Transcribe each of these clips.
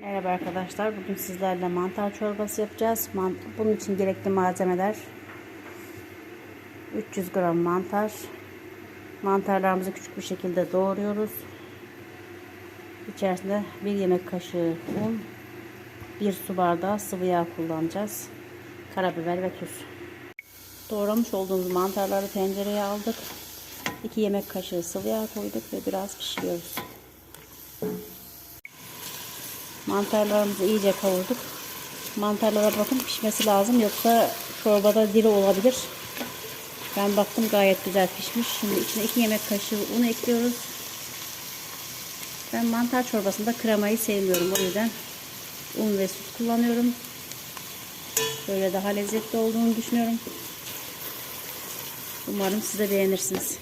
Merhaba arkadaşlar. Bugün sizlerle mantar çorbası yapacağız. Bunun için gerekli malzemeler 300 gram mantar. Mantarlarımızı küçük bir şekilde doğruyoruz. İçerisinde bir yemek kaşığı un, bir su bardağı sıvı yağ kullanacağız. Karabiber ve tuz. Doğramış olduğumuz mantarları tencereye aldık. 2 yemek kaşığı sıvı yağ koyduk ve biraz pişiriyoruz. Mantarlarımızı iyice kavurduk. Mantarlara bakın pişmesi lazım yoksa çorbada diri olabilir. Ben baktım gayet güzel pişmiş. Şimdi içine 2 yemek kaşığı un ekliyoruz. Ben mantar çorbasında kremayı sevmiyorum. O yüzden un ve süt kullanıyorum. Böyle daha lezzetli olduğunu düşünüyorum. Umarım siz de beğenirsiniz.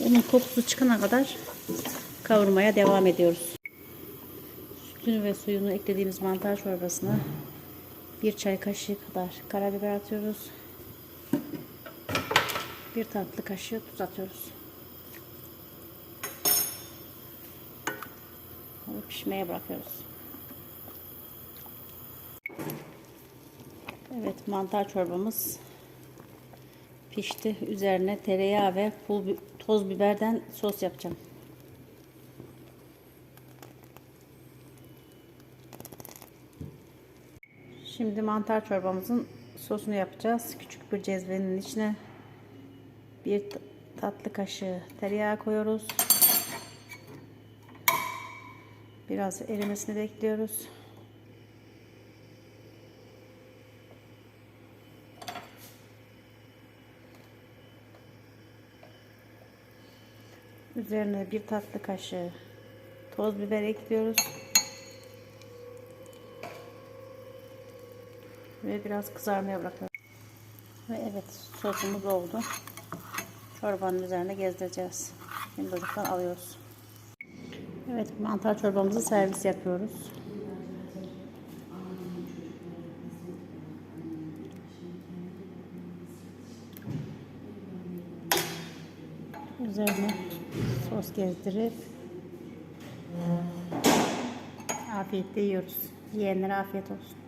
Unun kokusu çıkana kadar kavurmaya devam ediyoruz. Sütünü ve suyunu eklediğimiz mantar çorbasına bir çay kaşığı kadar karabiber atıyoruz. Bir tatlı kaşığı tuz atıyoruz. Onu pişmeye bırakıyoruz. Evet mantar çorbamız pişti. Üzerine tereyağı ve pul toz biberden sos yapacağım. Şimdi mantar çorbamızın sosunu yapacağız. Küçük bir cezvenin içine bir tatlı kaşığı tereyağı koyuyoruz. Biraz erimesini bekliyoruz. Üzerine bir tatlı kaşığı toz biber ekliyoruz. Ve biraz kızarmaya bırakıyoruz. Ve evet sosumuz oldu. Çorbanın üzerine gezdireceğiz. Şimdi ocaktan alıyoruz. Evet mantar çorbamızı servis yapıyoruz. Üzerine sos gezdirip afiyetle yiyoruz. Yiyenlere afiyet olsun.